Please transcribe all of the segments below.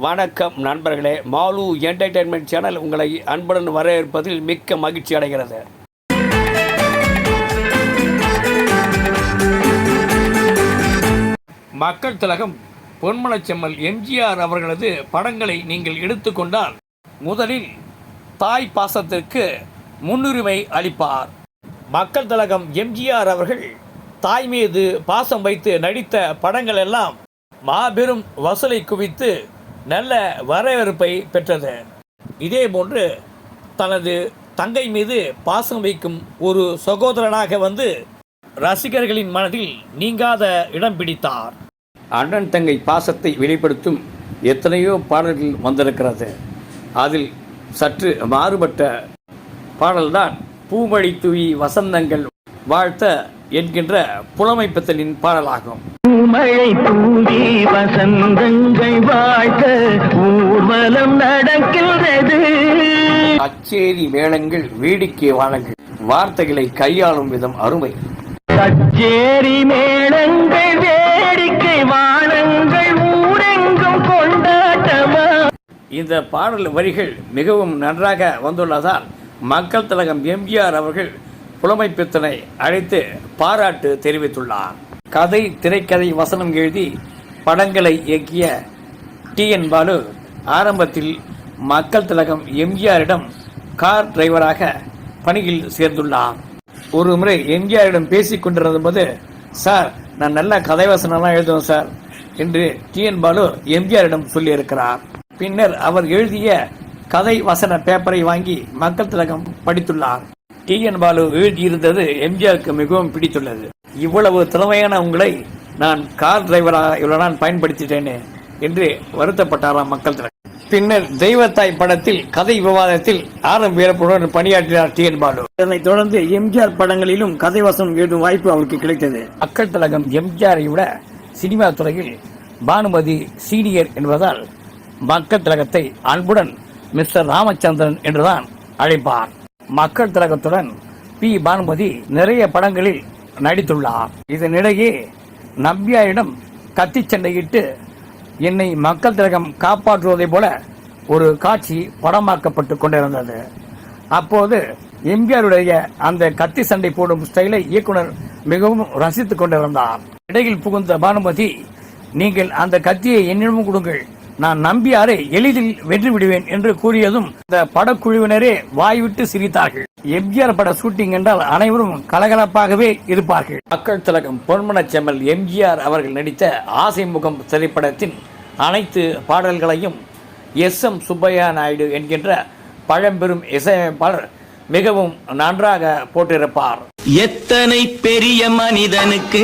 வணக்கம் நண்பர்களே. Mall entertainment channel உங்களை அன்புடன் வரவேற்பதில் மிக்க மகிழ்ச்சி அடைகிறது. மக்கள் திலகம் பொன்மனச்செம்மல் எம்ஜிஆர் அவர்களது படங்களை நீங்கள் எடுத்துக்கொண்டால் முதலில் தாய் பாசத்திற்கு முன்னுரிமை அளிப்பார். மக்கள் திலகம் எம்ஜிஆர் அவர்கள் தாய் மீது பாசம் வைத்து நடித்த படங்கள் எல்லாம் மாபெரும் வசூலை குவித்து நல்ல வரவேற்பை பெற்றது இதேபோன்று தனது தங்கை மீது பாசம் வைக்கும் ஒரு சகோதரனாக வந்து ரசிகர்களின் மனதில் நீங்காத இடம் பிடித்தார். அண்ணன் தங்கை பாசத்தை வெளிப்படுத்தும் எத்தனையோ பாடல்கள் வந்திருக்கிறது. அதில் சற்று மாறுபட்ட பாடல்தான் பூமழி தூவி வசந்தங்கள் வாழ்த்த என்கின்ற புலமைப்பத்தலின் பாடலாகும். மழை தூவி வசந்தங்கள் வாழ்த்த ஊர்வலம் நடக்கின்றது. அச்சேரி மேளங்கள் வேடிக்கை வாழங்கள் வார்த்தைகளை கையாளும் விதம் அருமை. கச்சேரி மேளங்கள் வேடிக்கை வாழங்கள் ஊரெங்கும் கொண்டாட்டமா. இந்த பாடல் வரிகள் மிகவும் நன்றாக வந்துள்ளதால் மக்கள் திலகம் எம்ஜிஆர் அவர்கள் புலமைப்பித்தனை அழைத்து பாராட்டு தெரிவித்துள்ளார். கதை திரைக்கதை வசனம் எழுதி படங்களை இயக்கிய டி. என். பாலு. ஆரம்பத்தில் மக்கள் திலகம் எம்ஜிஆரிடம் கார் டிரைவராக பணியில் சேர்ந்துள்ளார். ஒரு முறை எம்ஜிஆரிடம் பேசிக் கொண்டிருந்த போது சார் நான் நல்ல கதை வசனம்லாம் எழுதுவேன் சார் என்று டி. என். பாலு எம்ஜிஆரிடம் சொல்லியிருக்கிறார். பின்னர் அவர் எழுதிய கதை வசன பேப்பரை வாங்கி மக்கள் திலகம் படித்துள்ளார். டி. என். பாலு எழுதியிருந்தது எம்ஜிஆருக்கு மிகவும் பிடித்துள்ளது. இவ்வளவு திறமையான உங்களை நான் கார் டிரைவராக இவ்வளோ நான் பயன்படுத்திட்டேனே என்று வருத்தப்பட்டாராம் மக்கள் திலகம் பின்னர் தெய்வத்தாய் படத்தில் கதை விவாதத்தில் ஆர் எம் பணியாற்றினார் டி என் பாலு. இதனைத் தொடர்ந்து எம்ஜிஆர் படங்களிலும் கதை வசனம் எழுதும் வாய்ப்பு அவருக்கு கிடைத்தது. மக்கள் திலகம் எம்ஜிஆரை விட சினிமா துறையில் பானுமதி சீனியர் என்பதால் மக்கள் திலகத்தை அன்புடன் மிஸ்டர் ராமச்சந்திரன் என்றுதான் அழைப்பார். மக்கள் திலகத்துடன் பி. பானுமதி நிறைய படங்களில் நடித்துள்ளார். இதனிடையே நம்பியாரிடம் கத்தி சண்டையிட்டு என்னை மக்கள் திலகம் காப்பாற்றுவதைப் போல ஒரு காட்சி படமாக்கப்பட்டு கொண்டிருந்தது. அப்போது எம்ஜிஆருடைய அந்த கத்தி சண்டை போடும் ஸ்டைலை இயக்குனர் மிகவும் ரசித்துக் கொண்டிருந்தார். இடையில் புகுந்த பானுமதி நீங்கள் அந்த கத்தியை என்னிடமும் கொடுங்கள். நான் நம்பியாரை எளிதில் வென்று விடுவேன் என்று கூறியதும் இந்த படக்குழுவினரே வாய்விட்டு சிரித்தார்கள். எம்ஜிஆர் பட ஷூட்டிங் என்றால் அனைவரும் கலகலப்பாகவே இருப்பார்கள். மக்கள் திலகம் பொன்மனச் செம்மல் எம்ஜிஆர் அவர்கள் நடித்த ஆசை முகம் திரைப்படத்தின் அனைத்து பாடல்களையும் எஸ் எம் சுப்பையா நாயுடு என்கின்ற பழம்பெரும் இசையமைப்பாளர் மிகவும் நன்றாக போட்டிருப்பார். எத்தனை பெரிய மனிதனுக்கு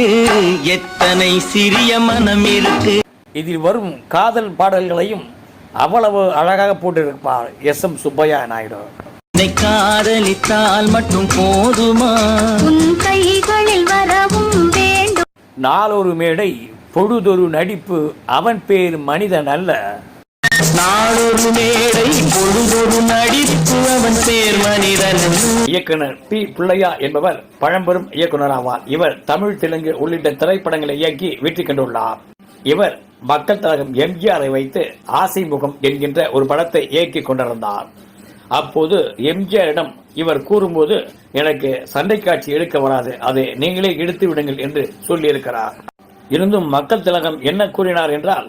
எத்தனை சிறிய மனம் இருக்கு? இதில் வரும் காதல் பாடல்களையும் அவ்வளவு அழகாக போட்டிருப்பார் எஸ் எம் சுப்பையா நாயுடு உன்னை காதலித்தால் மட்டும் போதுமா? உன் கைகளில் வரவும் வேண்டும். நாளொரு மேடை பொழுதொரு நடிப்பு அவன் பேர் மனிதன் அல்ல. நாளொரு மேடை பொழுதொரு நடிப்பு அவன் பேர் மனிதன். இயக்குனர் பி. பிள்ளையா என்பவர் பழம்பெரும் இயக்குனர் ஆவார் இவர் தமிழ் தெலுங்கு உள்ளிட்ட திரைப்படங்களை இயக்கி வெற்றி கண்டுள்ளார். இவர் மக்கள் தலகம் எம்ஜிஆரை வைத்து ஆசை முகம் என்கின்ற ஒரு படத்தை இயக்கி கொண்டிருந்தார். அப்போது எம்ஜிஆரிடம் இவர் கூறும்போது எனக்கு சண்டை காட்சி எடுக்க வராது. அதை நீங்களே எடுத்து விடுங்கள் என்று சொல்லியிருக்கிறார். இருந்தும் மக்கள் திலகம் என்ன கூறினார் என்றால்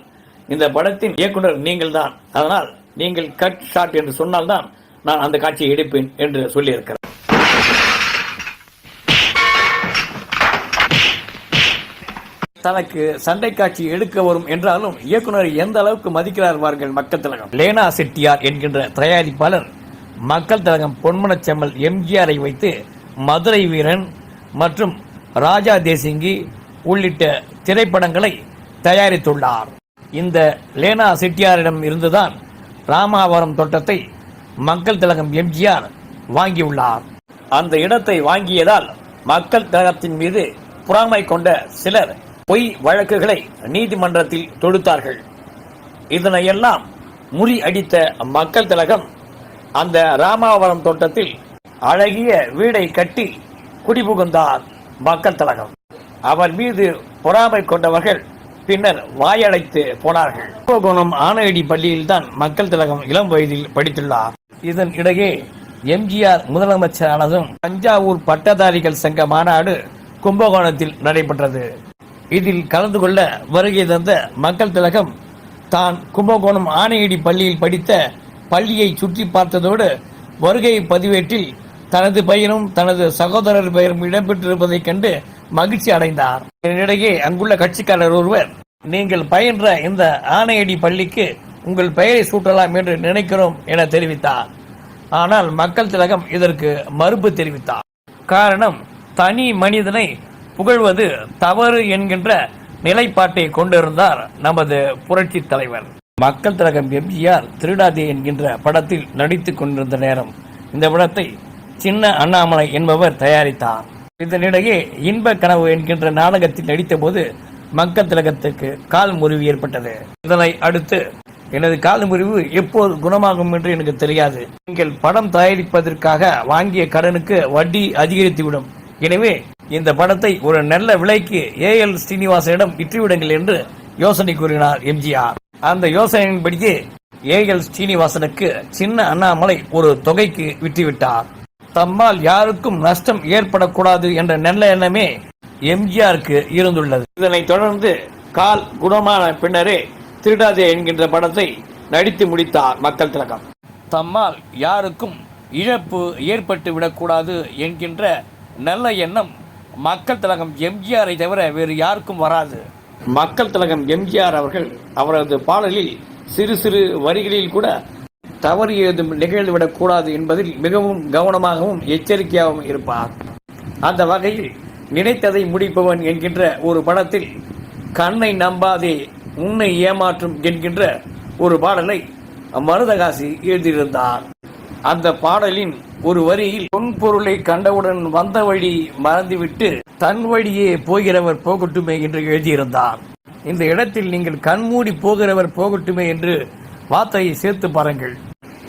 இந்த படத்தின் இயக்குனர் நீங்கள் தான் அதனால் நீங்கள் கட் ஷாட் என்று சொன்னால்தான் நான் அந்த காட்சியை எடுப்பேன் என்று சொல்லியிருக்கிறார். தனக்கு சண்டை காட்சி எடுக்க வரும் என்றாலும் இயக்குனர் எந்த அளவுக்கு மதிக்கிறார் பாருங்கள் மக்கள் திலகம்? லேனா செட்டியார் என்கின்ற தயாரிப்பாளர் மக்கள் தலகம் பொன்மனச்செம்மல் எம்ஜிஆரை வைத்து மதுரை வீரன் மற்றும் ராஜா தேசிங்கி உள்ளிட்ட திரைப்படங்களை தயாரித்துள்ளார். இந்த லேனா செட்டியாரிடம் இருந்துதான் ராமாவரம் தோட்டத்தை மக்கள் திலகம் எம்ஜிஆர் வாங்கியுள்ளார். அந்த இடத்தை வாங்கியதால் மக்கள் திலகத்தின் மீது புறாமை கொண்ட சிலர் பொய் வழக்குகளை நீதிமன்றத்தில் தொடுத்தார்கள். இதனையெல்லாம் முறி அடித்த மக்கள் திலகம் அந்த ராமாவரம் தோட்டத்தில் அழகிய வீடை கட்டி குடிபுகுந்தார் மக்கள் தலகம். அவர் மீது பொறாமை கொண்டவர்கள் பின்னர் வாயடைத்து போனார்கள். கும்பகோணம் ஆனையடி பள்ளியில்தான் மக்கள் திலகம் இளம் வயதில் படித்துள்ளார். இதன் இடையே எம்ஜிஆர் முதலமைச்சரானதும் தஞ்சாவூர் பட்டதாரிகள் சங்க மாநாடு கும்பகோணத்தில் நடைபெற்றது. இதில் கலந்து கொள்ள வருகை தந்த மக்கள் திலகம் தான் கும்பகோணம் ஆனையடி பள்ளியில் படித்த பள்ளியை சுற்றி பார்த்ததோடு வருகை பதிவேட்டில் தனது பெயரும் தனது சகோதரர் பெயரும் இடம்பெற்றிருப்பதைக் கண்டு மகிழ்ச்சி அடைந்தார். இதனிடையே அங்குள்ள கட்சிக்காரர் ஒருவர் நீங்கள் பயின்ற இந்த ஆனையடி பள்ளிக்கு உங்கள் பெயரை சூட்டலாம் என்று நினைக்கிறோம் என தெரிவித்தார். ஆனால் மக்கள் திலகம் இதற்கு மறுப்பு தெரிவித்தார். காரணம் தனி மனிதனை புகழ்வது தவறு என்கின்ற நிலைப்பாட்டை கொண்டிருந்தார் நமது புரட்சி தலைவர். மக்கள் திலகம் எம்ஜிஆர் திருடாதே என்கின்ற படத்தில் நடித்துக் கொண்டிருந்த நேரம். இந்த படத்தை சின்ன அண்ணாமலை என்பவர் தயாரித்தார். இதனிடையே இன்ப கனவு என்கின்ற நாடகத்தில் நடித்தபோது மக்கள் திலகத்துக்கு கால் முறிவு ஏற்பட்டது. இதனை அடுத்து எனது கால் முறிவு எப்போது குணமாகும் என்று எனக்கு தெரியாது. நீங்கள் படம் தயாரிப்பதற்காக வாங்கிய கடனுக்கு வட்டி அதிகரித்துவிடும். எனவே இந்த படத்தை ஒரு நல்ல விலைக்கு ஏ எல் ஸ்ரீனிவாசனிடம் விற்றுவிடுங்கள் என்று யோசனை கூறினார் எம்ஜிஆர். அந்த யோசனையின்படியே ஏ எல் ஸ்ரீனிவாசனுக்கு சின்ன அண்ணாமலை ஒரு தொகைக்கு விற்றுவிட்டார். தம்மால் யாருக்கும் நஷ்டம் ஏற்படக்கூடாது என்ற நல்ல எண்ணமே எம்ஜிஆருக்கு இருந்துள்ளது. இதனைத் தொடர்ந்து கால் குணமான பின்னரே திருடாதே என்கின்ற படத்தை நடித்து முடித்தார் மக்கள் திலகம். தம்மால் யாருக்கும் இழப்பு ஏற்பட்டு விடக்கூடாது என்கின்ற நல்ல எண்ணம் மக்கள் திலகம் எம்ஜிஆரை தவிர வேறு யாருக்கும் வராது. மக்கள் திலகம் எம்ஜிஆர் அவர்கள் அவரது பாடலில் சிறு சிறு வரிகளில் கூட தவறு ஏதும் நிகழ்ந்துவிடக் கூடாது என்பதில் மிகவும் கவனமாகவும் எச்சரிக்கையாகவும் இருப்பார். அந்த வகையில் நினைத்ததை முடிப்பவன் என்கின்ற ஒரு படத்தில் கண்ணை நம்பாதே உன்னை ஏமாற்றும் என்கின்ற ஒரு பாடலை மருதகாசி எழுதியிருந்தார். அந்த பாடலின் ஒரு வரியில் பொன்பொருளை கண்டவுடன் வந்த வழி மறந்துவிட்டு தன் வழியே போகிறவர் போகட்டுமே என்று எழுதியிருந்தார் இந்த இடத்தில் நீங்கள் கண்மூடி போகிறவர் போகட்டுமே என்று வார்த்தையை சேர்த்து பாருங்கள்.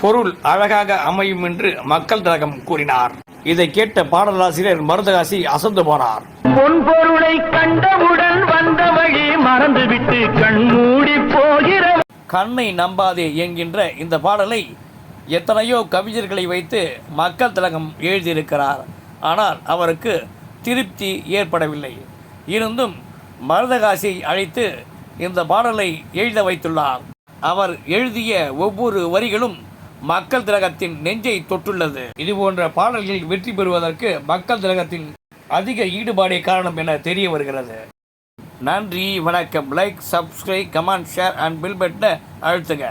பொருள் அழகாக அமையும் என்று மக்கள் திலகம் கூறினார். இதை கேட்ட பாடலாசிரியர் மருதகாசி அசந்து போனார். பொன்பொருளை கண்டவுடன் வந்த வழி மறந்துவிட்டு கண்மூடி போகிற கண்ணை நம்பாதே என்கின்ற இந்த பாடலை எத்தனையோ கவிஞர்களை வைத்து மக்கள் திலகம் எழுதியிருக்கிறார். ஆனால் அவருக்கு திருப்தி ஏற்படவில்லை. இருந்தும் மருதகாசியை அழைத்து இந்த பாடலை எழுத வைத்துள்ளார். அவர் எழுதிய ஒவ்வொரு வரிகளும் மக்கள் திலகத்தின் நெஞ்சை தொட்டுள்ளது. இது போன்ற பாடல்கள் வெற்றி பெறுவதற்கு மக்கள் திலகத்தின் அதிக ஈடுபாடே காரணம் என தெரிய வருகிறது. நன்றி வணக்கம். Like subscribe comment share and bell பட்டனை அழுத்துங்க